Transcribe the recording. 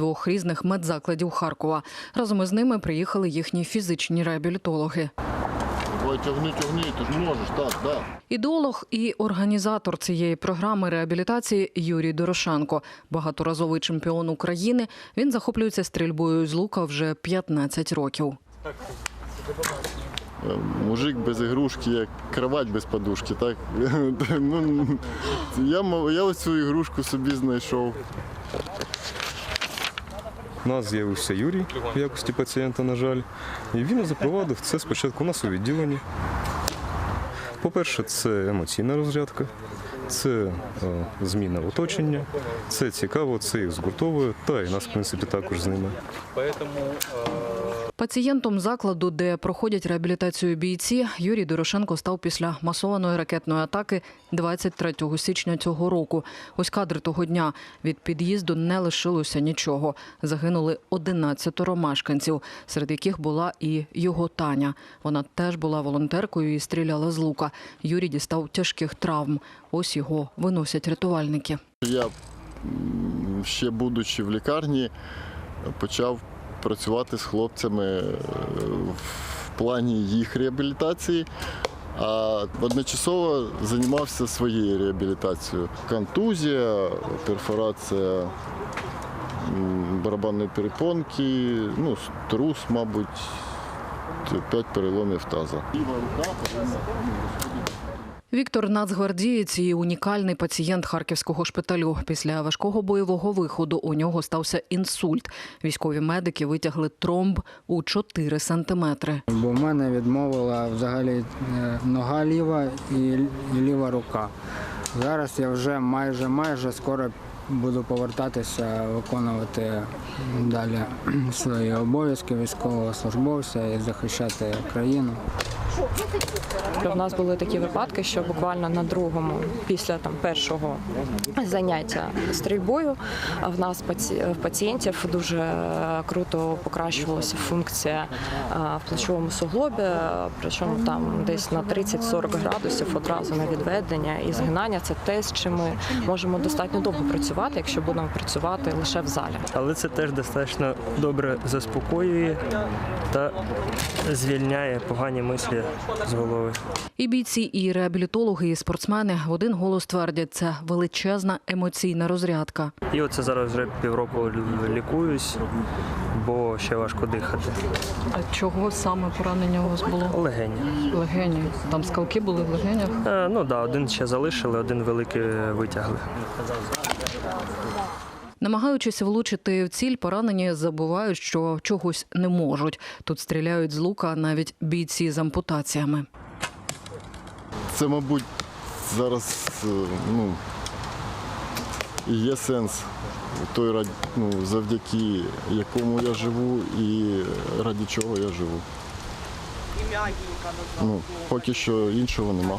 двох різних медзакладів Харкова. Разом із ними приїхали їхні фізичні реабілітологи. Тягни, тягни, ти ж можеш, так, так. Ідеолог і організатор цієї програми реабілітації Юрій Дорошенко, багаторазовий чемпіон України. Він захоплюється стрільбою з лука вже 15 років. Е, Мужик без ігрушки, як кровать без подушки, так? ну, я, я ось цю ігрушку собі знайшов. У нас з'явився Юрій в якості пацієнта, на жаль, і він запровадив це спочатку у нас у відділенні. По-перше, це емоційна розрядка, це е, зміна оточення, це цікаво, це їх згуртовує, та і нас, в принципі, також з ними. Пацієнтом закладу, де проходять реабілітацію бійці, Юрій Дорошенко став після масованої ракетної атаки 23 січня цього року. Ось кадри того дня. Від під'їзду не лишилося нічого. Загинули 11 мешканців, серед яких була і його Таня. Вона теж була волонтеркою і стріляла з лука. Юрій дістав тяжких травм. Ось його виносять рятувальники. Я, ще будучи в лікарні, почав працювати з хлопцями е, в плані їх реабілітації. А одночасово займався своєю реабілітацією. Контузія, перфорація барабанної перепонки, ну, струс, мабуть, п'ять переломів таза. Віктор Нацгвардієць і унікальний пацієнт харківського шпиталю. Після важкого бойового виходу у нього стався інсульт. Військові медики витягли тромб у 4 сантиметри. Бо в мене відмовила взагалі е, нога ліва і ліва рука. Зараз я вже майже майже скоро буду повертатися, виконувати далі свої обов'язки військового службовця і захищати країну. У нас були такі випадки, що буквально на другому, після там першого заняття стрільбою, в нас в пацієнтів дуже круто покращувалася функція е, в плечовому суглобі, е, причому там десь на 30-40 градусів одразу на відведення і згинання. Це те, з чим ми можемо достатньо довго працювати, якщо будемо працювати лише в залі. але це теж достатньо добре заспокоює та звільняє погані мислі з голови. І бійці, і реабілітологи, і спортсмени в один голос твердять, це величезна емоційна розрядка. І оце зараз вже півроку лікуюсь, бо ще важко дихати. А чого саме поранення у вас було? Легені. Легені. Там скалки були в легенях. Е, ну так, да, один ще залишили, один великий витягли. Намагаючись влучити в ціль, поранені забувають, що чогось не можуть. Тут стріляють з лука навіть бійці з ампутаціями. Це, мабуть, зараз е, ну, і є сенс той, ну, завдяки якому я живу і раді чого я живу. Ну, поки що іншого нема.